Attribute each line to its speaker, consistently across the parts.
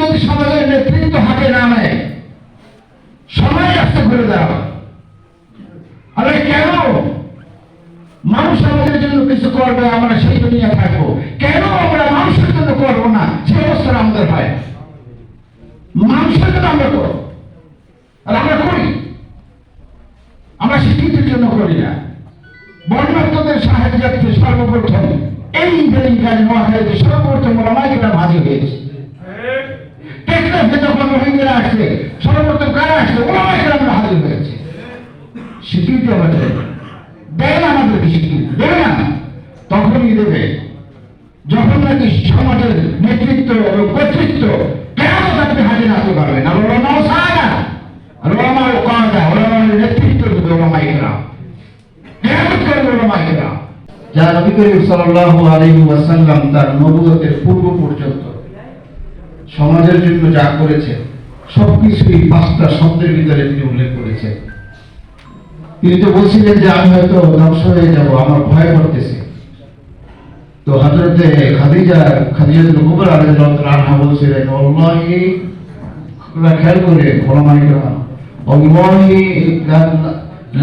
Speaker 1: যদি সমাজের নেতৃত্ব হাতে না নেয় সময় আসতে করে দেওয়া আরে কেন? মানুষ আমাদের জন্য কিছু করবে, আমরা সেই দুনিয়া থাকব। কেন আমরা মানুষের জন্য করব না? সে অবস্থা আমাদের হয়। মানুষের জন্য আমরা করব। আর আমরা করি? আমরা শিক্ষিতের জন্য করি না। বর্ণাত্মদের সাহায্যার্থে সর্বপ্রথম এই ইঞ্জিনিয়ারিং কাজ মহাকাজে সর্বপ্রথম ওলামাইকেরা ভাজি হয়েছে। আসছে সর্বপ্রথম কারা আমরা হাজির স্বীকৃতি দেয় না আমাদেরকে স্বীকৃতি দেবে না? তখনই দেবে। যখন নাকি সমাজের নেতৃত্ব এবং কর্তৃত্ব কেন আপনি হাজির আসতে পারবেন আর সারা ওলামার নেতৃত্ব দেবে করবে
Speaker 2: যা নবী করিম সাল্লাল্লাহু আলাইহি ওয়াসাল্লাম তার নবুয়তের পূর্ব পর্যন্ত সমাজের জন্য যা করেছেন পাঁচটা শব্দের ভিতরে তিনি উল্লেখ করেছেন। তিনি তো বলছিলেন যে আমি হয়তো ধ্বংস হয়ে যাব, আমার ভয় করতেছে। তো হযরতে খাদিজা বলছিলেন খেয়াল করে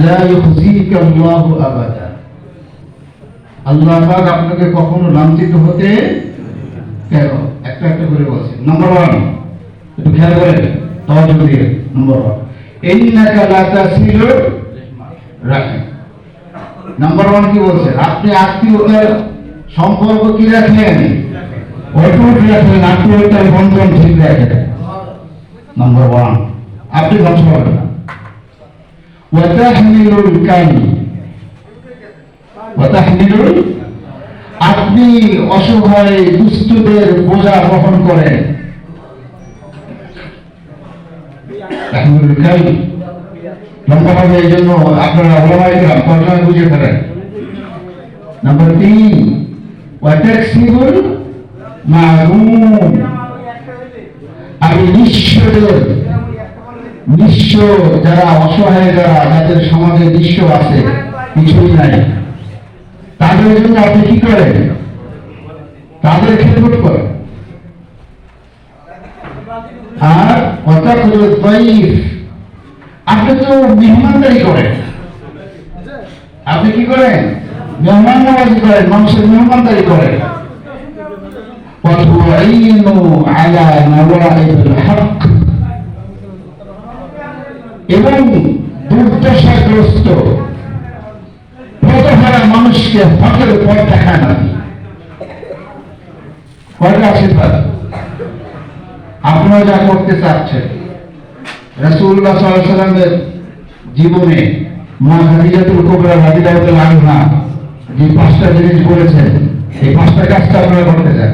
Speaker 2: লা ইউখজিকা আল্লাহু আপনাকে কখনো লাঞ্ছিত হতে কেন? একটা একটা করে বলছে নাম্বার ওয়ান একটু খেয়াল করেন। Number one. Rahim number one কি বলছে? আপনি আত্মীয়তার সম্পর্ক কি রাখেন? অটুট রাখেন আত্মীয়তার বন্ধন ঠিক রাখেন নাম্বার ওয়ান আপনি ধ্বংস হবেন না। ওয়াতাহমিলুল কানি ওয়াতাহমিলুল আপনি অসহায় দুস্থদের বোঝা বহন করেন। তাহমিলুল কানি লম্বা এই জন্য আপনারা ওলামাইকরাম তর্জমা বুঝে ফেলেন। নাম্বার তিন ওয়াতাকসিবুল মারুম। আপনি নিঃস্বদের নিঃস্ব যারা অসহায়, যারা যাদের সমাজে নিঃস্ব আছে, কিছুই নাই। তাদের জন্য আপনি কি করেন? তাদের খেদমত করেন। আর আপনি তো মেহমানদারি করেন। আপনি কি করেন? করেন, মানুষের মেহমানদারি করেন। এবং দুর্দশাগ্রস্ত প্রতহারা মানুষকে হকের পথ দেখান আপনি আপনারা যা করতে চাচ্ছেন। আলাইহি সাল্লামের জীবনে মা খাদিজাতুল কুবরা আনহা যে পাঁচটা জিনিস বলেছেন, এই পাঁচটা কাজটা আপনারা করতে চান।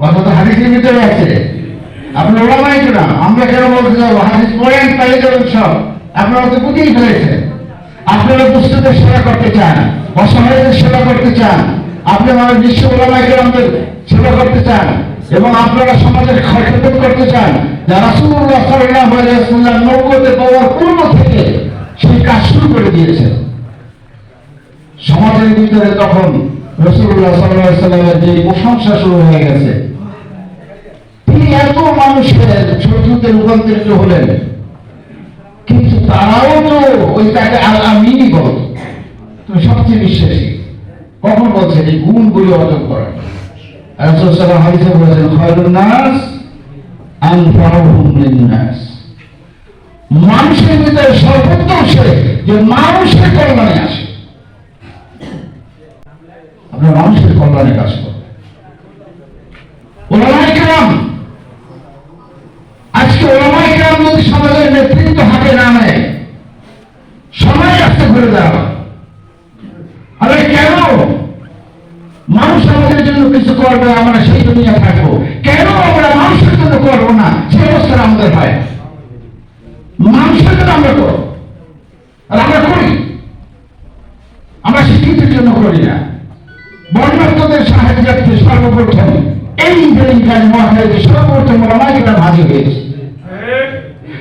Speaker 2: কথা তো হাদিসের ভিতরে আছে। আপনি ওলামাই না আমরা কেন বলতে যাব হাদিস পড়েন পাইলে যাবেন সব। আপনারা তো বুঝেই ফেলেছেন। আপনারা দুস্থদের সেবা করতে চান, অসহায়দের সেবা করতে চান, আপনি আমাদের বিশ্ব ওলামাই আমাদের সেবা করতে চান। এবং আপনারা সমাজের খেদমত করতে চান যা রাসূলুল্লাহ সাল্লাল্লাহু আলাইহি ওয়াসাল্লাম পাওয়ার পূর্ব থেকে সেই কাজ শুরু করে দিয়েছেন। সমাজের ভিতরে তখন রসুল্লাহ সাল্লাহ সাল্লামের যে প্রশংসা শুরু হয়ে গেছে। তিনি এত মানুষের শত্রুতে রূপান্তরিত হলেন, কিন্তু তারাও তো ওই তাকে আল বল। সবচেয়ে বিশ্বাসী কখন বলছেন এই গুণগুলি অর্জন করেন রাসূল সাল্লাল্লাহু বলেছেন, খায়রুন নাস, আনফাউহুম লিন-নাস। মানুষের ভিতরে সর্বোত্তম সে যে মানুষের কল্যাণে আসে। আপনার মানুষের কল্যাণে কাজ আজকে যদি সমাজের নেতৃত্ব হাতে না নেয়, সময় আসতে করে দেওয়া করবে আমরা সেই দুনিয়া থাকব। কেন আমরা মানুষের জন্য করব না? সে অবস্থা আমাদের হয়। মানুষের জন্য আমরা করব। আর আমরা করি। আমরা শিক্ষিতের জন্য করি না। বর্ণাত্মদের সাহায্যার্থে সর্বপ্রথম এই ইঞ্জিনিয়ারিং কাজ মহাকাজে সর্বপ্রথম ওলামাইকেরা ভাজি হয়েছে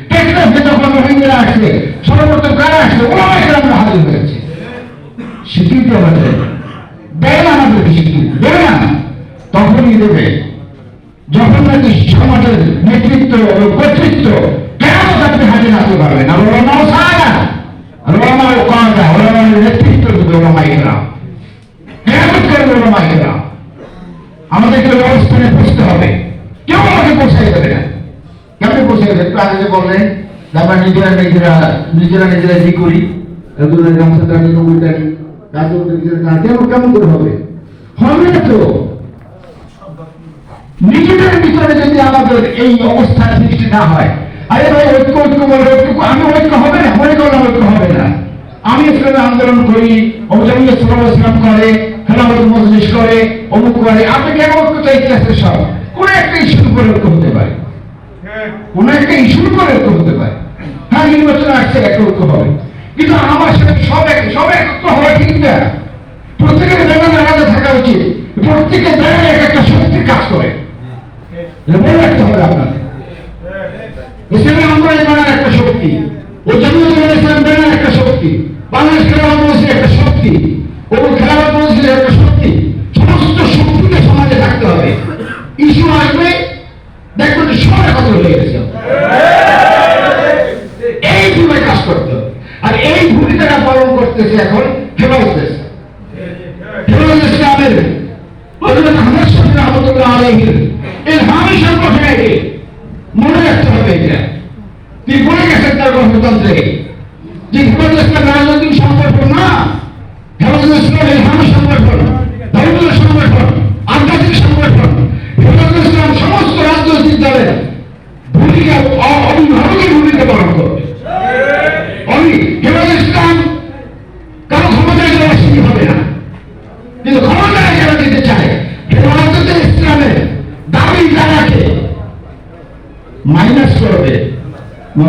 Speaker 2: টেকনাফে যখন রোহিঙ্গারা আসছে সর্বপ্রথম কারা আসছে ওলামাইকেরা আমরা হাজির হয়েছে স্বীকৃতি আমাদের দেয় না আমাদেরকে স্বীকৃতি দেবে না তখনই দেবে
Speaker 1: যখন নাকি সমাজের নেতৃত্ব এবং কর্তৃত্ব কেন আপনি হাতে রাখতে পারবেন আর ওলামাও সারা ওলামাও করা ওলামার নেতৃত্ব দেবে ওলামাইকরা কেন করবে ওলামাইকরা আমাদেরকে অবস্থানে বসতে হবে কেউ আমাকে পৌঁছাই দেবে না আগে যে বললেন আমরা নিজেরা নিজেরা নিজেরা নিজেরা নিজেরা করে। আমি মনে আন্দোলন করি করে মজলিস করে, অমুক করে। আপনি কেন ঐক্য চাইতে আছে সব? কোন একটা ইস্যুর উপরে ঐক্য হতে পারে। কোন একটা ইস্যুর করে হতে পারে। হ্যাঁ নির্বাচন আসছে এক ঐক্য হবে। কিন্তু আমার সাথে সব এক সব একত্র হওয়া ঠিক না। প্রত্যেকের ব্যাপারে আলাদা থাকা উচিত। প্রত্যেকের ব্যাপারে এক একটা শক্তি কাজ করে। মনে রাখতে হবে আপনাদের। ইসলামে আমরা এবার একটা শক্তি। ওই জাতীয় করতেছে এখন হেফাজত ইসলাম হেফাজত ইসলামের হযরত আহমদ শফি রহমতুল্লাহ আলাইহির ইলহামি সংগঠন মনে রাখতে হবে এটা। তিনি বলে গেছেন তার গণতন্ত্রে যে হেফাজত ইসলাম রাজনৈতিক সংগঠন না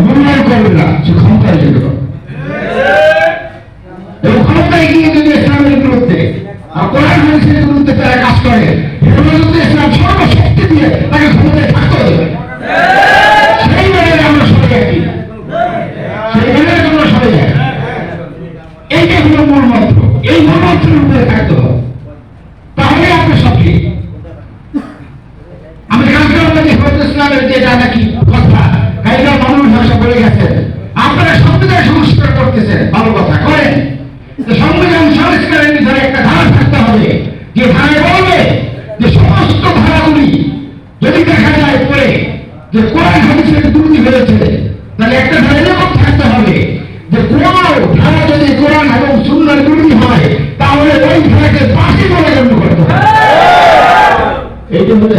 Speaker 1: মূল্যায়ন করবে না সে ক্ষমতায় যেতে পারবে এবং ক্ষমতায় গিয়ে যদি ইসলামের বিরুদ্ধে আর কোরআন করতেছেন ভালো কথা করেন। সংবিধান সংস্কারের ভিতরে একটা ধারা থাকতে হবে। যে ধারায় বলবে যে সমস্ত ধারাগুলি যদি দেখা যায় পরে যে কোরআন হাদিসের দুর্নীতি হয়েছে তাহলে একটা ধারা এরকম থাকতে হবে। যে কোন ধারা যদি কোরআন এবং সুন্দর দুর্নীতি হয় তাহলে ওই ধারাকে বাকি বলে গণ্য করতে হবে। এইটা হলো